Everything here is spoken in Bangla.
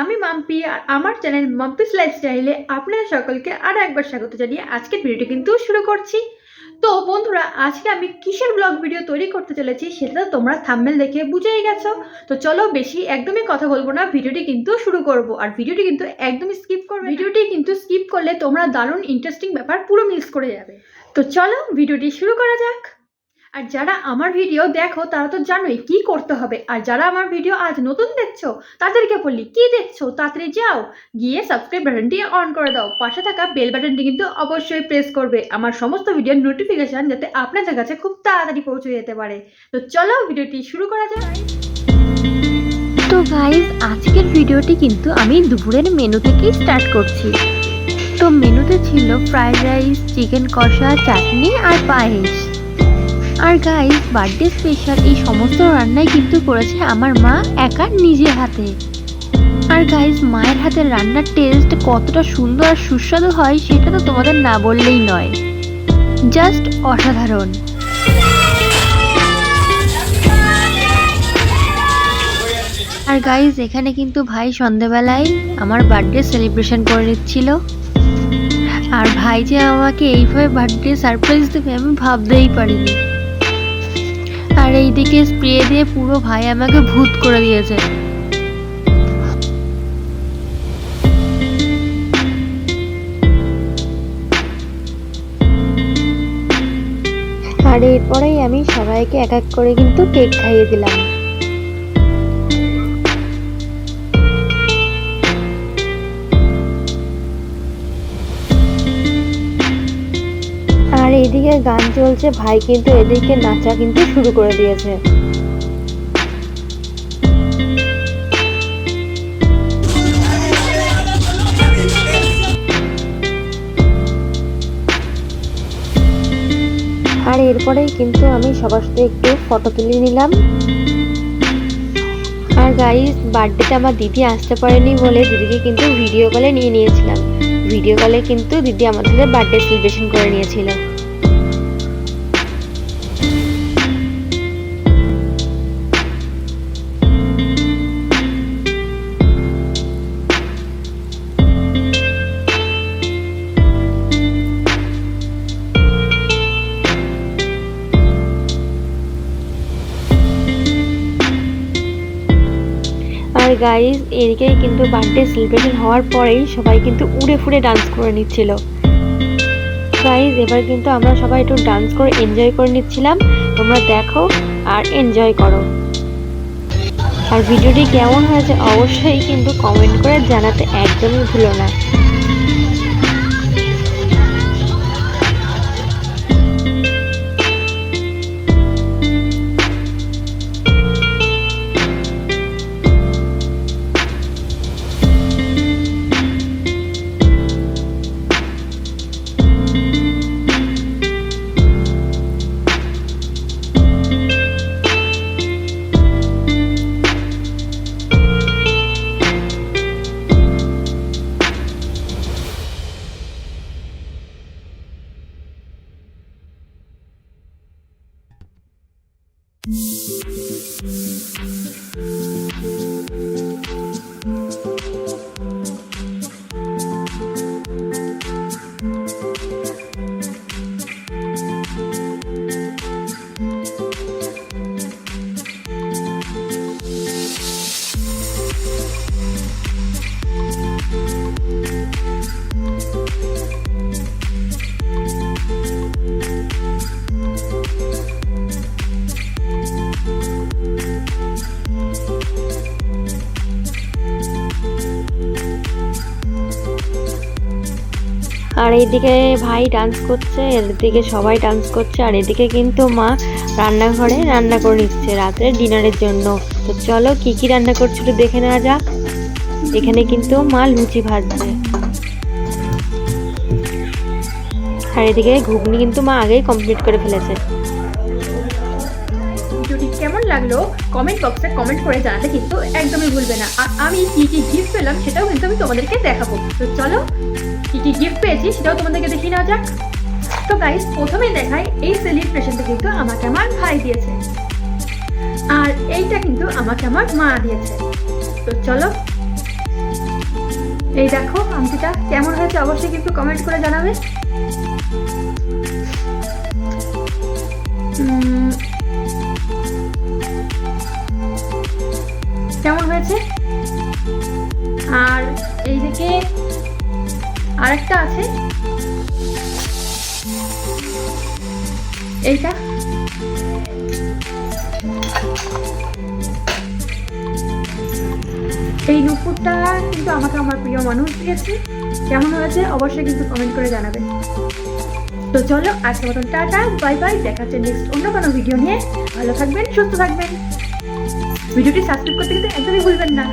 আমি মাম্পি আর আমার চ্যানেল মাম্পিস লাইফস্টাইলে আপনাদের সকলকে আরও একবার স্বাগত জানিয়ে আজকের ভিডিওটি কিন্তু শুরু করছি। তো বন্ধুরা, আজকে আমি কিসের ব্লগ ভিডিও তৈরি করতে চলেছি সেটা তো তোমরা থাম্বেল দেখে বুঝেই গেছো। তো চলো বেশি একদমই কথা বলব না, ভিডিওটি কিন্তু শুরু করব। আর ভিডিওটি কিন্তু একদমই স্কিপ করবে ভিডিওটি কিন্তু স্কিপ করলে তোমরা দারুণ ইন্টারেস্টিং ব্যাপার পুরো মিস করে যাবে। তো চলো ভিডিওটি শুরু করা যাক। আর যারা আমার ভিডিও দেখো, তারা তো জানোই কি করতে হবে। আর যারা আমার ভিডিও আজ নতুন দেখছ, তাদেরকে বললি কি দেখছ? তাড়াতাড়ি যাও, গিয়ে সাবস্ক্রাইব বাটনটি অন করে দাও। পাশে থাকা বেল বাটনটি কিন্তু অবশ্যই প্রেস করবে। আমার সমস্ত ভিডিওর নোটিফিকেশন যাতে আপনাদের কাছে খুব তাড়াতাড়ি পৌঁছে যেতে পারে। তো চলো ভিডিওটি শুরু করা যাক। তো গাইজ আজকের ভিডিওটি কিন্তু আমি দুপুরের মেনু থেকেই স্টার্ট করছি। তো মেনুতে ছিল ফ্রাইড রাইস চিকেন কষা, চাটনি আর পায়েস। আর গাইজ বার্থডে স্পেশাল এই সমস্ত রান্নাই কিন্তু করেছে আমার মা একা নিজের হাতে। আর গাইজ মায়ের হাতের রান্নার টেস্ট কতটা সুন্দর আর সুস্বাদু হয় সেটা তো তোমাদের না বললেই নয়। জাস্ট অসাধারণ। আর গাইজ এখানে কিন্তু ভাই সন্ধেবেলায় আমার বার্থডে সেলিব্রেশন করে নিচ্ছিল। আর ভাই যে আমাকে এইভাবে বার্থডে সারপ্রাইজ দেবে আমি ভাবতেই পারিনি। আর এইদিকে স্প্রে দিয়ে পুরো ভাই আমাকে ভূত করে দিয়েছে। আর এরপরেই আমি সবাইকে এক এক করে কিন্তু কেক খাইয়ে দিলাম। আর এইদিকে গান চলছে, ভাই কিন্তু এদিকে নাচা কিন্তু শুরু করে দিয়েছে। আর এরপরেই কিন্তু আমি সবার সাথে একটু ফটো তুলে নিলাম। আর গাইস বার্থডেতে আমার দিদি আসতে পারেনি বলে দিদিকে কিন্তু ভিডিও কলে নিয়ে নিয়েছিলাম। ভিডিও কলে কিন্তু দিদি আমাদের বার্থডে সেলিব্রেশন করে নিয়েছিল। গাইজ এদিকেই কিন্তু বার্থডে সেলিব্রেশন হওয়ার পরেই সবাই কিন্তু উড়ে ফুড়ে ডান্স করে নিচ্ছিল। গাইজ এবার কিন্তু আমরা সবাই একটু ডান্স করে এনজয় করে নিচ্ছিলাম। তোমরা দেখো আর এনজয় করো। আর ভিডিওটি কেমন হয়েছে অবশ্যই কিন্তু কমেন্ট করে জানাতে একদমই ভুলো না। うん。আর এইদিকে ভাই ডান্স করছে, এদিকে সবাই ডান্স করছে, আর এদিকে কিন্তু মা রান্নাঘরে রান্না করে নিচ্ছে রাতের ডিনারের জন্য। তো চলো কি কি রান্না করছে একটু দেখে নেওয়া যাক। এখানে কিন্তু মা লুচি ভাজছে। আর এদিকে ঘুগনি কিন্তু মা আগেই কমপ্লিট করে ফেলেছে। লাগল কমেন্ট বক্সে কমেন্ট করে জানাতে কিন্তু একদমই ভুলবে না। আর আমি কি কি গিফট পেলাম সেটাও কিন্তু আমি তোমাদেরকে দেখাবো। তো চলো, কি কি গিফট পেয়েছি সেটাও তোমাদেরকে দেখিয়ে নেওয়া যাক। তো গাইস প্রথমেই দেখাই এই সেলিব্রেশনটা কিন্তু আমাকে আমার ভাই দিয়েছে। আর এইটা কিন্তু আমাকে আমার মা দিয়েছে। তো চলো, এই দেখো আংটিটা কেমন হয়েছে অবশ্যই কিন্তু কমেন্ট করে জানাবে। হয়েছে আর এইদিকে আরেকটা আছে। এইটা। এই নুপুরটা কিন্তু আমাকে আমার প্রিয় মানুষ দিয়েছে। কেমন হয়েছে অবশ্যই কিন্তু কমেন্ট করে জানাবেন তো চলো আজকের মতন টাটা বাই বাই দেখাচ্ছে নেক্সট অন্য কোনো ভিডিও নিয়ে। ভালো থাকবেন, সুস্থ থাকবেন। ভিডিওটি সাবস্ক্রাইব করতে কিন্তু একদমই ভুলবেন না।